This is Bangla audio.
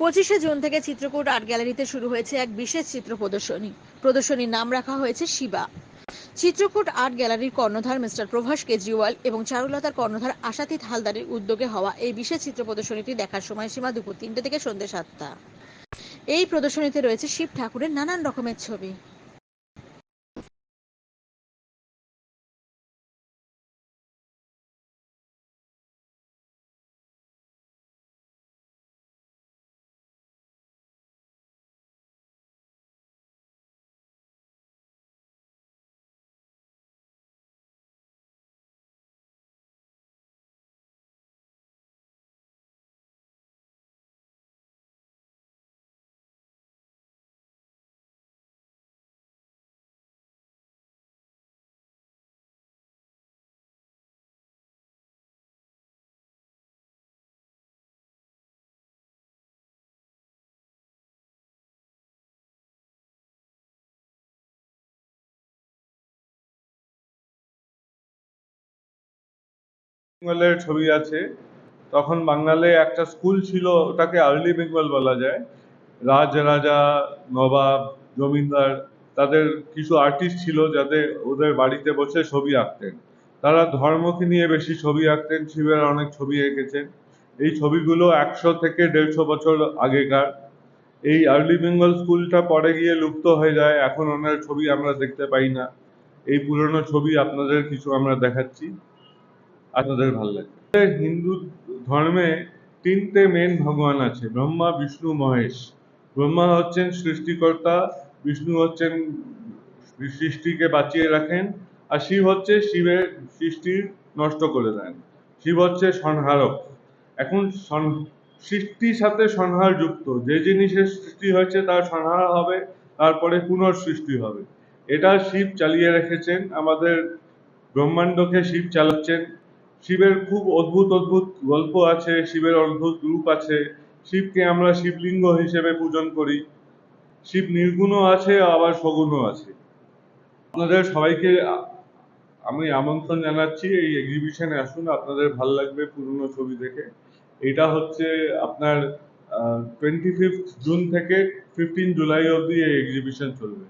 পঁচিশে জুন থেকে চিত্রকূট আর্ট গ্যালারিতে শুরু হয়েছে এক বিশেষ চিত্র প্রদর্শনী। প্রদর্শনীর নাম রাখা হয়েছে শিবা। চিত্রকূট আর্ট গ্যালারির কর্ণধার মিস্টার প্রভাস কেজরিওয়াল এবং চারুলতার কর্ণধার আশাতীত হালদারের উদ্যোগে হওয়া এই বিশেষ চিত্র প্রদর্শনীটি দেখার সময়সীমা দুপুর তিনটে থেকে সন্ধ্যে সাতটা। এই প্রদর্শনীতে রয়েছে শিব ঠাকুরের নানান রকমের ছবি। বেঙ্গলের ছবি আছে, তখন বাঙালে একটা স্কুল ছিল, ওটাকে আর্লি বেঙ্গল বলা যায়। রাজ রাজা, নবাব জমিদার তাদের কিছু আর্টিস্ট ছিল যাতে ওদের বাড়িতে বসে ছবি আঁকতেন। তারা ধর্মকে নিয়ে বেশি ছবি আঁকতেন, শিবের অনেক ছবি এঁকেছেন। এই ছবিগুলো একশো থেকে দেড়শো বছর আগেকার। এই আর্লি বেঙ্গল স্কুলটা পরে গিয়ে লুপ্ত হয়ে যায়, এখন ওনার ছবি আমরা দেখতে পাই না। এই পুরনো ছবি আপনাদের কিছু আমরা দেখাচ্ছি। আপনাদের ভালো লাগবে হিন্দু ধর্মে তিনটে মেন ভগবান আছে, ব্রহ্মা, বিষ্ণু, মহেশ। ব্রহ্মা হচ্ছেন সৃষ্টিকর্তা, বিষ্ণু হচ্ছেন সৃষ্টিকে বাঁচিয়ে রাখেন, আর শিব হচ্ছে শিবের সৃষ্টি নষ্ট করে দেন। শিব হচ্ছে সংহারক এখন সৃষ্টির সাথে সংহার যুক্ত। যে জিনিসের সৃষ্টি হয়েছে তার সংহার হবে, তারপরে পুনঃসৃষ্টি হবে। এটা শিব চালিয়ে রেখেছেন, আমাদের ব্রহ্মাণ্ডকে শিব চালাচ্ছেন। শিবের খুব অদ্ভুত অদ্ভুত গল্প আছে, শিবের অদ্ভুত রূপ আছে। শিবকে আমরা শিবলিঙ্গ হিসেবে পূজন করি। শিব নির্গুণও আছে, আবার সগুণও আছে। আপনাদের সবাইকে আমি আমন্ত্রণ জানাচ্ছি এই এক্সিবিশনে আসুন, আপনাদের ভালো লাগবে পুরনো ছবি দেখে। এটা হচ্ছে আপনার টোয়েন্টি ফিফথ জুন থেকে ফিফটিন জুলাই অবধি এই এক্সিবিশন চলবে।